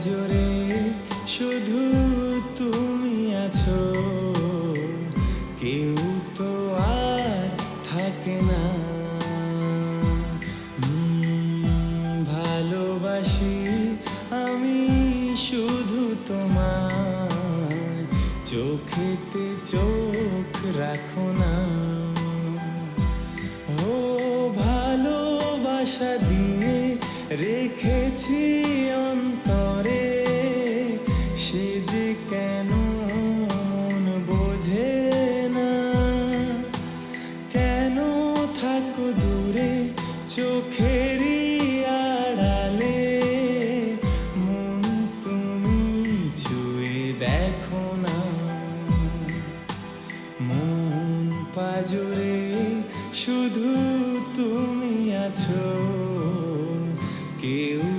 পাজরে শুধু তুমি আছো। কেউ তো আর থাকে না। ভালোবাসি আমি শুধু তোমার চোখেতে চোখ রাখো না। ও ভালোবাসা দিয়ে রেখেছি অন্তরে, সে যে কেন মন বোঝে না? কেন থাকো দূরে চোখেরই আড়ালে? মন তুমি ছুঁয়ে দেখো না। মন পাজরে শুধু তুমি আছো। কেউ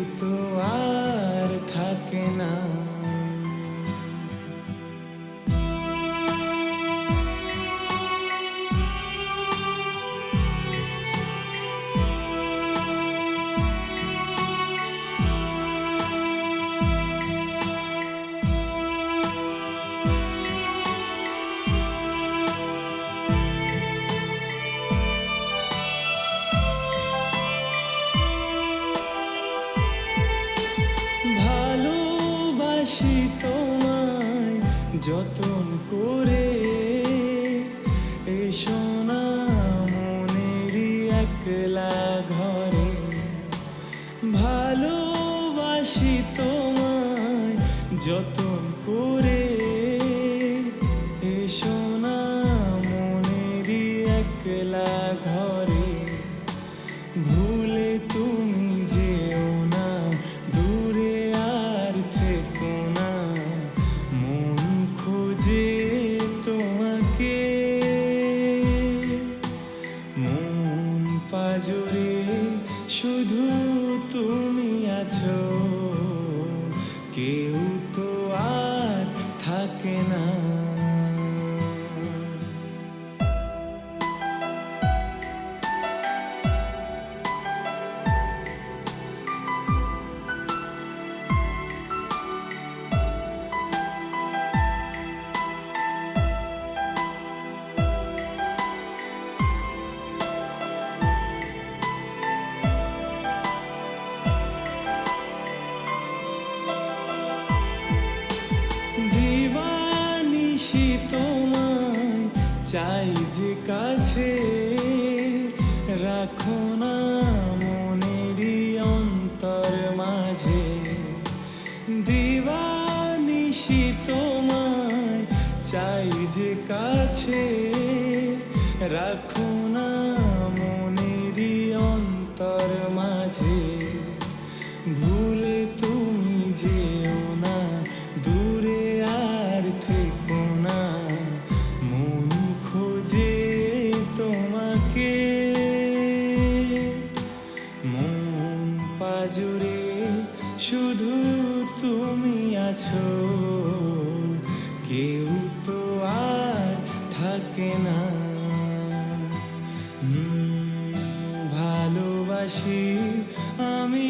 যতন করে এসো না মনেরই একলা ঘরে, ভালোবাসি তোমায় যতন করে এসো না মনেরই একলা পাজরে শুধু তুমি আছো। চাই যে কাছে রাখো না মনেরই অন্তর মাঝে। দিবানিশি তোমায় চাই যে কাছে রাখো না মনেরই অন্তর মাঝে। ভুলে তুমি যেও না, দূরে তোমাকে মন পাজরে শুধু তুমি আছো। কেউ তো আর থাকে না। ভালোবাসি আমি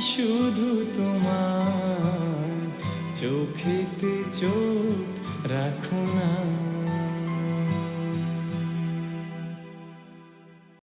শুধু তোমার। চোখেতে চোখ রাখো না।